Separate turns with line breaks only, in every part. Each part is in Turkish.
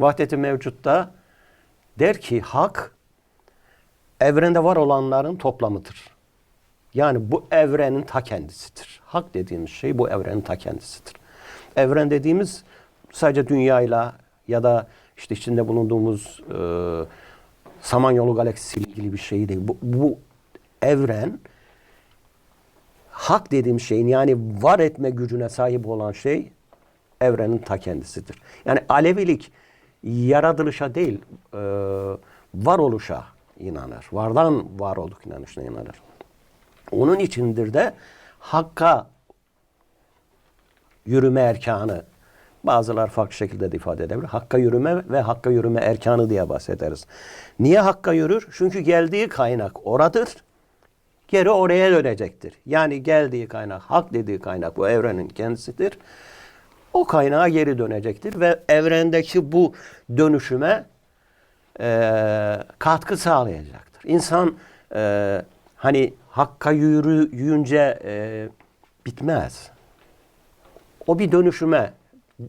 Vahdeti mevcutta der ki hak evrende var olanların toplamıdır. Yani bu evrenin ta kendisidir. Hak dediğimiz şey bu evrenin ta kendisidir. Evren dediğimiz sadece dünyayla ya da işte içinde bulunduğumuz e, Samanyolu galaksisiyle ilgili bir şey değil. Bu, bu evren hak dediğim şeyin yani var etme gücüne sahip olan şey evrenin ta kendisidir. Yani Alevilik yaratılışa değil, e, varoluşa inanır. Vardan var olduk inanışına inanır. Onun içindir de hakka yürüme erkanı bazılar farklı şekilde de ifade edebilir. Hakka yürüme ve hakka yürüme erkanı diye bahsederiz. Niye hakka yürür? Çünkü geldiği kaynak oradır. Geri oraya dönecektir. Yani geldiği kaynak, hak dediği kaynak bu evrenin kendisidir. O kaynağa geri dönecektir ve evrendeki bu dönüşüme e, katkı sağlayacaktır. İnsan e, hani hakka yürüyünce e, bitmez. O bir dönüşüme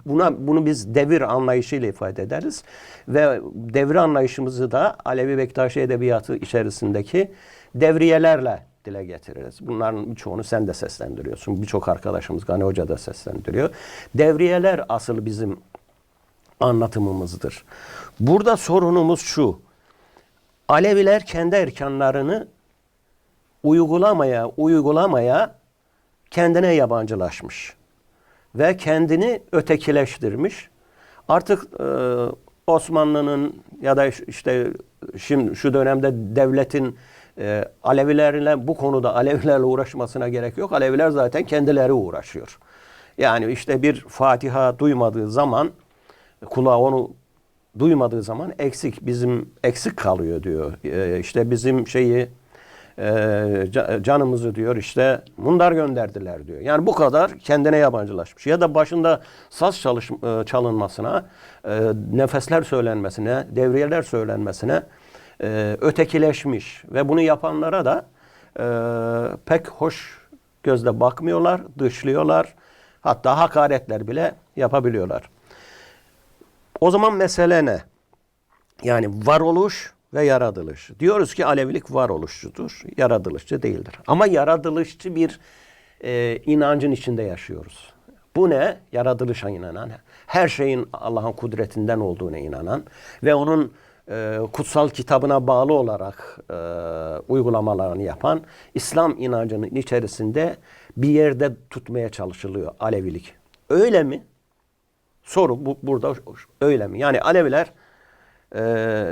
buna bunu biz devir anlayışıyla ifade ederiz ve devir anlayışımızı da Alevi Bektaşi edebiyatı içerisindeki devriyelerle dile getiririz. Bunların birçoğunu sen de seslendiriyorsun. Birçok arkadaşımız Gani Hoca da seslendiriyor. Devriyeler asıl bizim anlatımımızdır. Burada sorunumuz şu. Aleviler kendi erkanlarını uygulamaya uygulamaya kendine yabancılaşmış ve kendini ötekileştirmiş. Artık e, Osmanlı'nın ya da işte şimdi şu dönemde devletin e, Alevilerle bu konuda Alevilerle uğraşmasına gerek yok. Aleviler zaten kendileri uğraşıyor. Yani işte bir Fatiha duymadığı zaman kulağı onu duymadığı zaman eksik bizim eksik kalıyor diyor. E, işte bizim şeyi e, ca- canımızı diyor işte mundar gönderdiler diyor. Yani bu kadar kendine yabancılaşmış. Ya da başında saz çalış, e, çalınmasına, e, nefesler söylenmesine, devriyeler söylenmesine e, ötekileşmiş. Ve bunu yapanlara da e, pek hoş gözle bakmıyorlar, dışlıyorlar. Hatta hakaretler bile yapabiliyorlar. O zaman mesele ne? Yani varoluş ve yaratılış. Diyoruz ki Alevilik varoluşçudur, yaratılışçı değildir. Ama yaratılışçı bir e, inancın içinde yaşıyoruz. Bu ne? Yaratılışa inanan, her şeyin Allah'ın kudretinden olduğuna inanan ve onun e, kutsal kitabına bağlı olarak e, uygulamalarını yapan İslam inancının içerisinde bir yerde tutmaya çalışılıyor Alevilik. Öyle mi? Soru bu, burada öyle mi? Yani Aleviler e,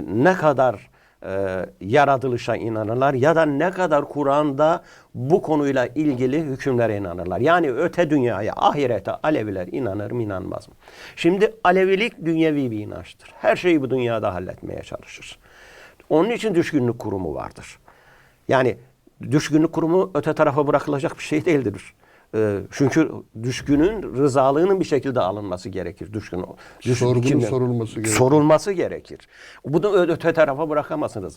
ne kadar e, yaratılışa inanırlar ya da ne kadar Kur'an'da bu konuyla ilgili hükümlere inanırlar. Yani öte dünyaya, ahirete Aleviler inanır mı inanmaz mı? Şimdi Alevilik dünyevi bir inançtır. Her şeyi bu dünyada halletmeye çalışır. Onun için düşkünlük kurumu vardır. Yani düşkünlük kurumu öte tarafa bırakılacak bir şey değildir. Ee, çünkü düşkünün rızalığının bir şekilde alınması gerekir. Düşkün, düşkün
Sorgunun
kimden-
sorulması gerekir.
Sorulması gerekir. Bunu öte tarafa bırakamazsınız.